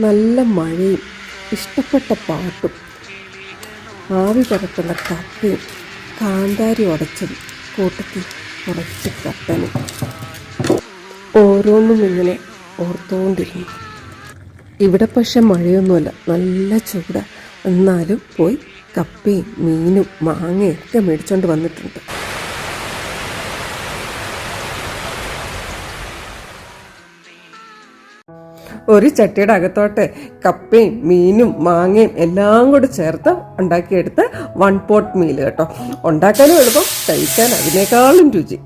നല്ല മഴയും ഇഷ്ടപ്പെട്ട പാട്ടും ആവി പറക്കുന്ന കപ്പയും കാന്താരി ഉടച്ചതും കൂട്ടത്തിൽ കുറച്ച് കപ്പനും ഓരോന്നും ഇങ്ങനെ ഓർത്തുകൊണ്ടിരുന്നു ഇവിടെ പക്ഷെ മഴയൊന്നുമല്ല നല്ല ചൂടാണ് എന്നാലും പോയി കപ്പയും മീനും മാങ്ങയും ഒക്കെ മേടിച്ചോണ്ട് വന്നിട്ടുണ്ട്. ഒരു ചട്ടിയുടെ അകത്തോട്ട് കപ്പയും മീനും മാങ്ങയും എല്ലാം കൂടി ചേർത്ത് ഉണ്ടാക്കിയെടുത്ത് വൺ പോട്ട് മീൽ കേട്ടോ. ഉണ്ടാക്കാനും എളുപ്പം കഴിക്കാൻ അതിനേക്കാളും രുചി.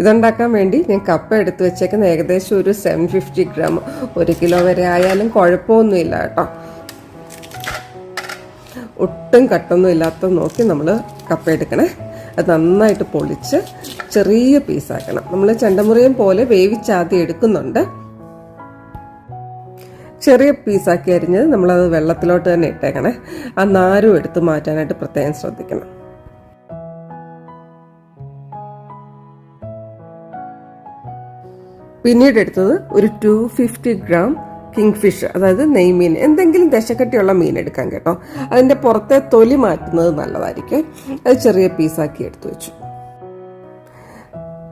ഇതുണ്ടാക്കാൻ വേണ്ടി ഞാൻ കപ്പ എടുത്ത് വെച്ചേക്കുന്ന ഏകദേശം ഒരു സെവൻ ഫിഫ്റ്റി ഗ്രാം ഒരു കിലോ വരെ ആയാലും കുഴപ്പമൊന്നുമില്ല കേട്ടോ. ഒട്ടും കട്ടൊന്നും ഇല്ലാത്ത നോക്കി നമ്മൾ കപ്പ എടുക്കണേ. അത് നന്നായിട്ട് പൊളിച്ച് ചെറിയ പീസാക്കണം നമ്മൾ ചെണ്ടമുറിയും പോലെ വേവിച്ചാദ്യം എടുക്കുന്നുണ്ട്. ചെറിയ പീസാക്കി അരിഞ്ഞത് നമ്മളത് വെള്ളത്തിലോട്ട് തന്നെ ഇട്ടേക്കണേ. ആ നാരും എടുത്ത് മാറ്റാനായിട്ട് പ്രത്യേകം ശ്രദ്ധിക്കണം. പിന്നീട് എടുത്തത് ഒരു two fifty gram king fish അതായത് നെയ്മീൻ എന്തെങ്കിലും ദശക്കട്ടിയുള്ള മീൻ എടുക്കാൻ കേട്ടോ. അതിന്റെ പുറത്തെ തൊലി മാറ്റുന്നത് നല്ലതായിരിക്കും. അത് ചെറിയ പീസാക്കി എടുത്തു വെച്ചു.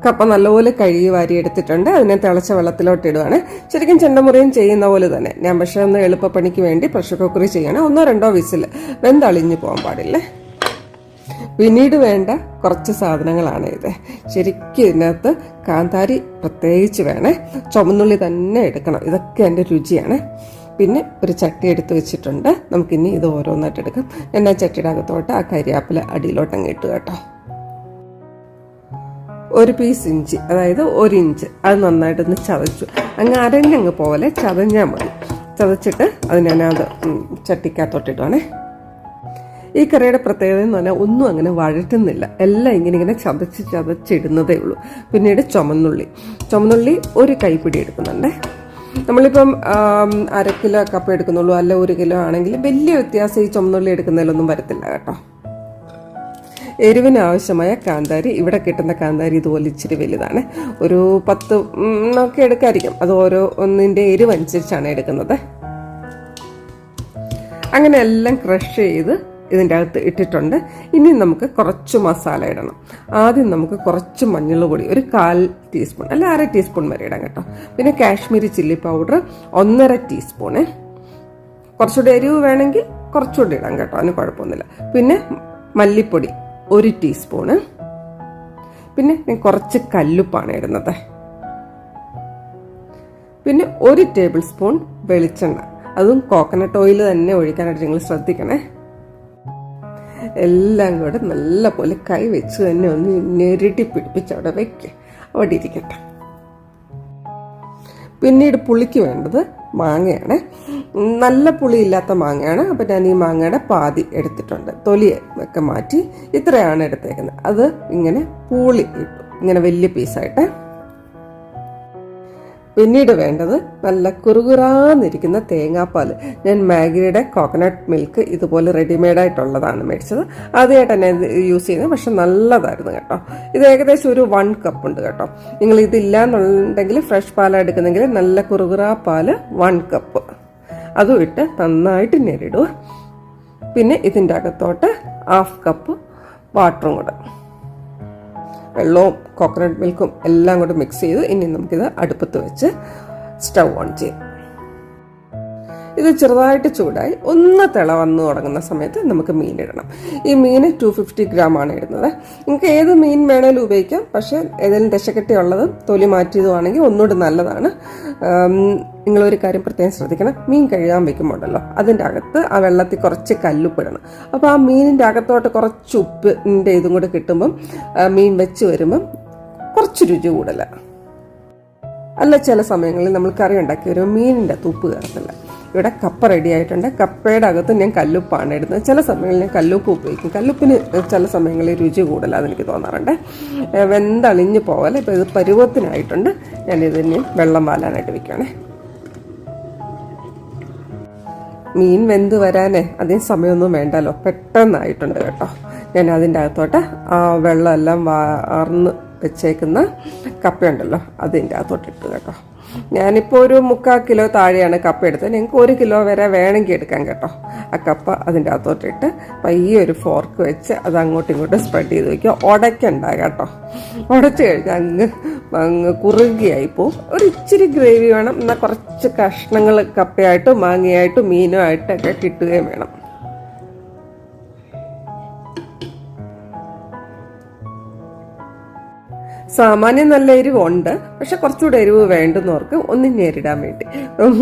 കപ്പ നല്ലപോലെ കഴുകി വാരി എടുത്തിട്ടുണ്ട്. അതിനെ തിളച്ച വെള്ളത്തിലോട്ട് ഇടുവാണ്. ശരിക്കും ചെണ്ടമുറിയും ചെയ്യുന്ന പോലെ തന്നെ. ഞാൻ പക്ഷേ ഒന്ന് എളുപ്പപ്പണിക്ക് വേണ്ടി പ്രഷർ കുക്കറിൽ ചെയ്യണം. ഒന്നോ രണ്ടോ വിസിൽ വെന്തളിഞ്ഞു പോകാൻ പാടില്ലേ? പിന്നീട് വേണ്ട കുറച്ച് സാധനങ്ങളാണ് ഇത്. ശരിക്കും ഇതിനകത്ത് കാന്താരി പ്രത്യേകിച്ച് വേണേ. ചുമന്നുള്ളി തന്നെ എടുക്കണം. ഇതൊക്കെ എന്റെ രുചിയാണ്. പിന്നെ ഒരു ചട്ടി എടുത്ത് വെച്ചിട്ടുണ്ട്. നമുക്കിനി ഇത് ഓരോന്നായിട്ട് എടുക്കാം. ആ ചട്ടിയുടെ അകത്തോട്ട് ആ കരിയാപ്പില അടിയിലോട്ട് അങ്ങ് ഇട്ടു കേട്ടോ. ഒരു പീസ് ഇഞ്ചി അതായത് ഒരു ഇഞ്ച്. അത് നന്നായിട്ടൊന്ന് ചതച്ചു. അങ്ങ് അരഞ്ഞങ്ങ് പോലെ ചതഞ്ഞാൽ മതി. ചതച്ചിട്ട് അത് ഞാനത് ചട്ടിക്കകത്തോട്ടിടുവാണേ. ഈ കറിയുടെ പ്രത്യേകത എന്ന് പറഞ്ഞാൽ ഒന്നും അങ്ങനെ വഴറ്റുന്നില്ല. എല്ലാം ഇങ്ങനെ ഇങ്ങനെ ചതച്ച് ചതച്ചിടുന്നതേ ഉള്ളൂ. പിന്നീട് ചുമന്നുള്ളി. ചുമന്നുള്ളി ഒരു കൈപ്പിടി എടുക്കുന്നുണ്ട്. നമ്മളിപ്പം അര കിലോ കപ്പ എടുക്കുന്നുള്ളൂ. അല്ല ഒരു കിലോ ആണെങ്കിൽ വലിയ വ്യത്യാസം ഈ ചുമന്നുള്ളി എടുക്കുന്നതിലൊന്നും വരത്തില്ല കേട്ടോ. എരിവിന് ആവശ്യമായ കാന്താരി. ഇവിടെ കിട്ടുന്ന കാന്താരി ഇതുപോലെ ഇച്ചിരി വലുതാണ്. ഒരു പത്ത് ഒക്കെ എടുക്കായിരിക്കും അത് ഓരോ ഒന്നിന്റെ എരിവ് അനുസരിച്ചാണ് എടുക്കുന്നത്. അങ്ങനെ എല്ലാം ക്രഷ് ചെയ്ത് ഇതിന്റെ അകത്ത് ഇട്ടിട്ടുണ്ട്. ഇനി നമുക്ക് കുറച്ച് മസാല ഇടണം. ആദ്യം നമുക്ക് കുറച്ച് മഞ്ഞൾ പൊടി ഒരു കാൽ ടീസ്പൂൺ അല്ല അര ടീസ്പൂൺ വരെ ഇടാം കേട്ടോ. പിന്നെ കാശ്മീരി ചില്ലി പൗഡർ ഒന്നര ടീസ്പൂണ് കുറച്ചുകൂടി എരിവ് വേണമെങ്കിൽ കുറച്ചുകൂടി ഇടാം കേട്ടോ അതിന് കുഴപ്പമൊന്നുമില്ല. പിന്നെ മല്ലിപ്പൊടി ഒരു ടീസ്പൂണ് പിന്നെ ഞാൻ കുറച്ച് കല്ലുപ്പാണ് ഇടുന്നത്. പിന്നെ ഒരു ടേബിൾ സ്പൂൺ വെളിച്ചെണ്ണ. അതും കോക്കനട്ട് ഓയിൽ തന്നെ ഒഴിക്കാനായിട്ട് നിങ്ങൾ ശ്രദ്ധിക്കണേ. എല്ലാം കൂടെ നല്ല പോലെ കൈ വെച്ച് തന്നെ ഒന്ന് ഞെരുട്ടി പിടിപ്പിച്ച് അവിടെ വെക്കുക അവിടെ ഇരിക്കട്ടെ. പിന്നീട് പുളിക്ക് വേണ്ടത് മാങ്ങയാണ്. നല്ല പുളിയില്ലാത്ത മാങ്ങയാണ്. അപ്പം ഞാൻ ഈ മാങ്ങയുടെ പാതി എടുത്തിട്ടുണ്ട്. തൊലി ഒക്കെ മാറ്റി ഇത്രയാണ് എടുത്തേക്കുന്നത്. അത് ഇങ്ങനെ പൂളി ഇട്ടു. ഇങ്ങനെ വലിയ പീസായിട്ട് പിന്നീട് വേണ്ടത് നല്ല കുറുകുറാന്നിരിക്കുന്ന തേങ്ങാപ്പാൽ ഞാൻ മാഗിയുടെ കോക്കനട്ട് മിൽക്ക് ഇതുപോലെ റെഡിമെയ്ഡ് ആയിട്ടുള്ളതാണ് മേടിച്ചത്. ആദ്യമായിട്ട് തന്നെ യൂസ് ചെയ്യുന്നത് പക്ഷെ നല്ലതായിരുന്നു കേട്ടോ. ഇത് ഏകദേശം ഒരു വൺ കപ്പ് ഉണ്ട് കേട്ടോ. നിങ്ങൾ ഇതില്ല എന്നുണ്ടെങ്കിൽ ഫ്രഷ് പാലാണ് എടുക്കുന്നെങ്കിൽ നല്ല കുറുകുറാ പാൽ വൺ കപ്പ് അതും ഇട്ട് നന്നായിട്ട് ഞെരിടുക. പിന്നെ ഇതിന്റെ അകത്തോട്ട് ഹാഫ് കപ്പ് വാട്ടറും കൂടെ. വെള്ളവും കോക്കനട്ട് മിൽക്കും എല്ലാം കൂടെ മിക്സ് ചെയ്ത് ഇനി നമുക്കിത് അടുപ്പത്ത് വെച്ച് സ്റ്റൗ ഓൺ ചെയ്യാം. ഇത് ചെറുതായിട്ട് ചൂടായി ഒന്ന് തിള വന്ന് തുടങ്ങുന്ന സമയത്ത് നമുക്ക് മീൻ ഇടണം. ഈ മീൻ ടു ഫിഫ്റ്റി ഗ്രാം ആണ് ഇടുന്നത്. നിങ്ങൾക്ക് ഏത് മീൻ വേണേലും ഉപയോഗിക്കാം. പക്ഷേ ഏതെങ്കിലും ദശക്കെട്ടി ഉള്ളതും തൊലി മാറ്റിയതുമാണെങ്കിൽ ഒന്നുകൂടി നല്ലതാണ്. നിങ്ങളൊരു കാര്യം പ്രത്യേകം ശ്രദ്ധിക്കണം. മീൻ കഴുകാൻ വെക്കുമ്പോണ്ടല്ലോ അതിന്റെ അകത്ത് ആ വെള്ളത്തിൽ കുറച്ച് കല്ലുപ്പിടണം അപ്പോൾ ആ മീനിന്റെ അകത്തോട്ട് കുറച്ച് ഉപ്പിന്റെ ഇതും കൂടെ കിട്ടുമ്പം മീൻ വെച്ച് വരുമ്പം കുറച്ച് രുചി കൂടുതലാണ്. അല്ല ചില സമയങ്ങളിൽ നമ്മൾ കറി ഉണ്ടാക്കി വരുമ്പോൾ മീനിന്റെ തുപ്പ് കയറത്തില്ല. ഇവിടെ കപ്പ റെഡി ആയിട്ടുണ്ട്. കപ്പയുടെ അകത്ത് ഞാൻ കല്ലുപ്പാണ് ഇടുന്നത്. ചില സമയങ്ങളിൽ ഞാൻ കല്ലുപ്പ് ഉപയോഗിക്കും. കല്ലുപ്പിന് ചില സമയങ്ങളിൽ രുചി കൂടുതലാന്ന് എനിക്ക് തോന്നാറുണ്ട്. വെന്തളിഞ്ഞ് പോകല ഇപ്പോൾ ഇത് പരുവത്തിനായിട്ടുണ്ട്. ഞാൻ ഇതിന് വെള്ളം വാലാനായിട്ട് വെക്കുകയാണേ മീൻ വെന്ത് വരാനേ അതിന് സമയമൊന്നും വേണ്ടല്ലോ. പെട്ടെന്നായിട്ടുണ്ട് കേട്ടോ. ഞാൻ അതിന്റെ അകത്തോട്ട് ആ വെള്ളമെല്ലാം വാർന്ന് വെച്ചേക്കുന്ന കപ്പയുണ്ടല്ലോ. അതിന്റെ അകത്തോട്ട് ഇട്ട് കേട്ടോ. ഞാനിപ്പോൾ ഒരു മുക്കാൽ കിലോ താഴെയാണ് കപ്പ എടുത്തത്. നിങ്ങൾക്ക് ഒരു കിലോ വരെ വേണമെങ്കിൽ എടുക്കാം കേട്ടോ. ആ കപ്പ അതിന്റെ അകത്തോട്ടിട്ട് പയ്യെ ഒരു ഫോർക്ക് വെച്ച് അത് അങ്ങോട്ടും ഇങ്ങോട്ടും സ്പ്രെഡ് ചെയ്ത് വയ്ക്കുക ഉടയ്ക്കണ്ട കേട്ടോ. ഉടച്ച് കഴിഞ്ഞാൽ അങ്ങ് അങ്ങ് കുറുകിയായി പോവും. ഒരു ഇച്ചിരി ഗ്രേവി വേണം. എന്നാൽ കുറച്ച് കഷ്ണങ്ങൾ കപ്പയായിട്ടും മാങ്ങയായിട്ടും മീനുമായിട്ടൊക്കെ കിട്ടുകയും വേണം. സാമാന്യം നല്ല എരിവുണ്ട്. പക്ഷെ കുറച്ചുകൂടെ എരിവ് വേണ്ടുന്നവർക്ക് ഒന്നും നേരിടാൻ വേണ്ടി.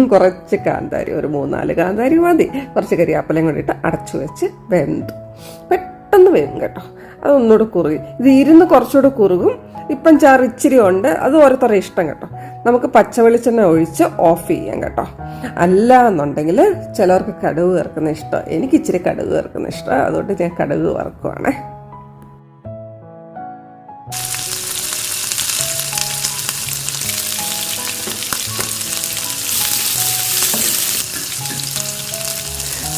കുറച്ച് കാന്താരി ഒരു മൂന്നാൽ കാന്താരി മതി. കുറച്ച് കരിയാപ്പലയും കൂടിയിട്ട് അടച്ചു വെച്ച് വെന്തു. പെട്ടെന്ന് വേവും കേട്ടോ. അതൊന്നുകൂടെ കുറുകി. ഇത് ഇരുന്ന് കുറച്ചുകൂടെ കുറുകും. ഇപ്പം ചാറ് ഇച്ചിരി ഉണ്ട്. അത് ഓരോരുത്തരുടെ ഇഷ്ടം കേട്ടോ. നമുക്ക് പച്ചവെളിച്ചെണ്ണ ഒഴിച്ച് ഓഫ് ചെയ്യാം കേട്ടോ. അല്ല എന്നുണ്ടെങ്കിൽ ചിലർക്ക് കടുവ് ചേർക്കുന്ന ഇഷ്ടം. എനിക്ക് ഇച്ചിരി കടുവ് ചേർക്കുന്ന ഇഷ്ടം. അതുകൊണ്ട് ഞാൻ കടുവ് വറക്കുവാണേ.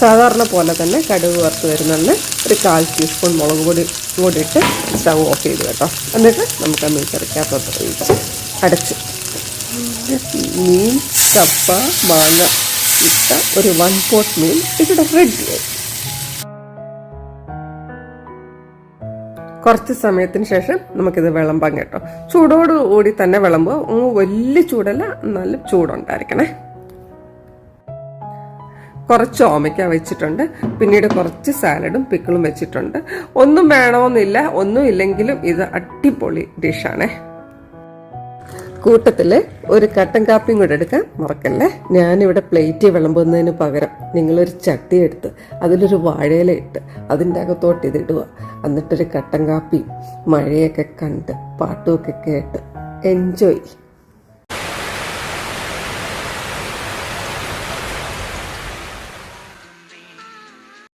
സാധാരണ പോലെ തന്നെ കടുക് വറുത്ത് വരുന്നുണ്ട് ഒരു കാൽ ടീസ്പൂൺ മുളക് പൊടി കൂടി ഇട്ട് സ്റ്റൗ ഓഫ് ചെയ്ത് കേട്ടോ. എന്നിട്ട് നമുക്ക് ആ മീൻ കറിക്കകത്തോട്ട് ഒഴിച്ച് അടച്ച്. മീൻ കപ്പ മാങ്ങ ഇട്ട ഒരു വൺ പോട്ട് മീൻ ഇവിടെ റെഡിയായി കുറച്ച് സമയത്തിന് ശേഷം നമുക്കിത് വിളമ്പാം കേട്ടോ. ചൂടോട് കൂടി തന്നെ വിളമ്പുക. വലിയ ചൂടല്ല നല്ല ചൂടുണ്ടായിരിക്കണേ. കുറച്ച് ഓമയ്ക്ക വെച്ചിട്ടുണ്ട്. പിന്നീട് കുറച്ച് സാലഡും പിക്കിളും വെച്ചിട്ടുണ്ട്. ഒന്നും വേണമെന്നില്ല. ഒന്നും ഇല്ലെങ്കിലും ഇത് അടിപൊളി ഡിഷാണേ. കൂട്ടത്തിൽ ഒരു കട്ടൻ കാപ്പിയും കൂടെ എടുക്കാൻ മറക്കല്ലേ? ഞാനിവിടെ പ്ലേറ്റ് വിളമ്പുന്നതിന് പകരം നിങ്ങളൊരു ചട്ടി എടുത്ത് അതിലൊരു വാഴയില ഇട്ട് അതിന്റെ അകത്തോട്ട് ഇതിടുക എന്നിട്ടൊരു കട്ടൻ കാപ്പിയും മഴയൊക്കെ കണ്ട് പാട്ടുമൊക്കെ കേട്ട് എൻജോയ്